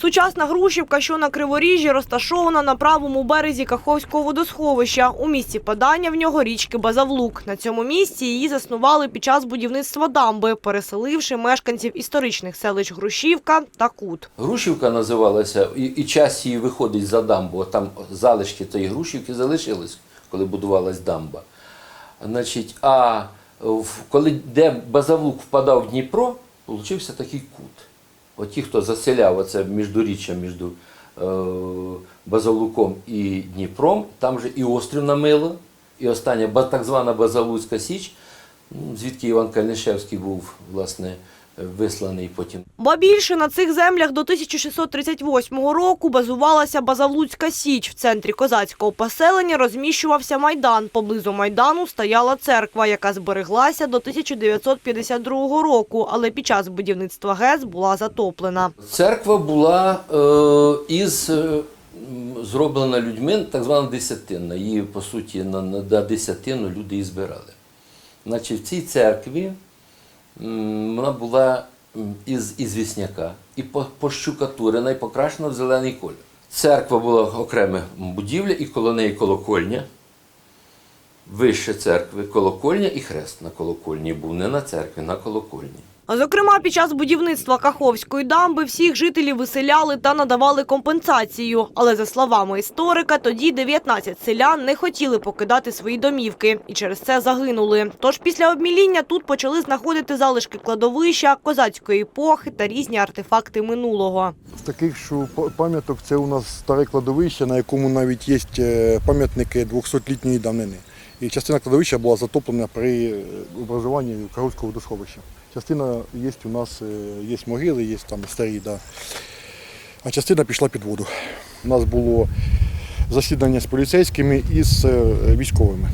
Сучасна Грушівка, що на Криворіжжі, розташована на правому березі Каховського водосховища. У місці падання в нього річки Базавлук. На цьому місці її заснували під час будівництва дамби, переселивши мешканців історичних селищ Грушівка та Кут. Грушівка називалася, і, і час її виходить за дамбу. Там залишки тієї Грушівки залишились, коли будувалась дамба. Значить, а коли де Базавлук впадав в Дніпро, получився такий кут. От ті, хто заселяв оце міждуріччя між е, Базавлуком і Дніпром, там же і острів намило, і остання так звана Базалуцька Січ, звідки Іван Кальнишевський був, власне, висланий потім Ба більше на цих землях до 1638 року базувалася Базавлуцька Січ. В центрі козацького поселення розміщувався майдан. Поблизу майдану стояла церква, яка збереглася до 1952 року, але під час будівництва ГЕС була затоплена. Церква була е, із е, зроблена людьми, так звана десятинна. Її, по суті, на, на, десятину люди і збирали. Значить, в цій церкві вона була із ізвісняка і по- пощукатурена і покрашена в зелений колір. Церква була окрема будівля, і коло неї колокольня. Вище церкви колокольня і хрест на колокольні був не на церкві, на колокольні. Зокрема, під час будівництва Каховської дамби всіх жителів виселяли та надавали компенсацію. Але за словами історика, тоді 19 селян не хотіли покидати свої домівки і через це загинули. Тож після обміління тут почали знаходити залишки кладовища, козацької епохи та різні артефакти минулого. З таких, що пам'яток, це у нас старе кладовище, на якому навіть є е, пам'ятники 200-літньої давнини. І частина кладовища була затоплена при е, образуванні Карольського водосховища. Частина є у нас, е, є могили, є там старі, да. а частина пішла під воду. У нас було засідання з поліцейськими і з е, військовими,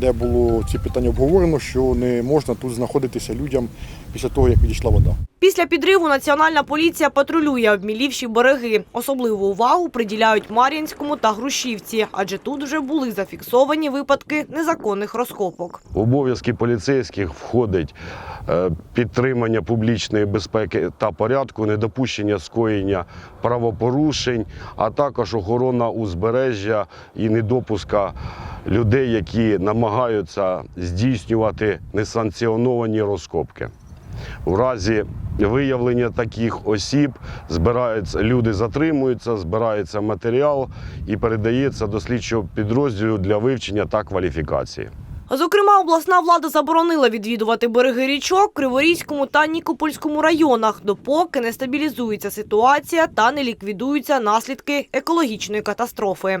де було ці питання обговорено, що не можна тут знаходитися людям після того, як відійшла вода. Після підриву Національна поліція патрулює обмілівші береги. Особливу увагу приділяють Мар'їнському та Грушівці, адже тут вже були зафіксовані випадки незаконних розкопок. В обов'язки поліцейських входить е, підтримання публічної безпеки та порядку, недопущення скоєння правопорушень, а також охорона узбережжя і недопуска людей, які намагаються здійснювати несанкціоновані розкопки. В разі виявлення таких осіб збираються, люди затримуються, збирається матеріал і передається до слідчого підрозділу для вивчення та кваліфікації. Зокрема, обласна влада заборонила відвідувати береги річок Криворізькому та Нікопольському районах, допоки не стабілізується ситуація та не ліквідуються наслідки екологічної катастрофи.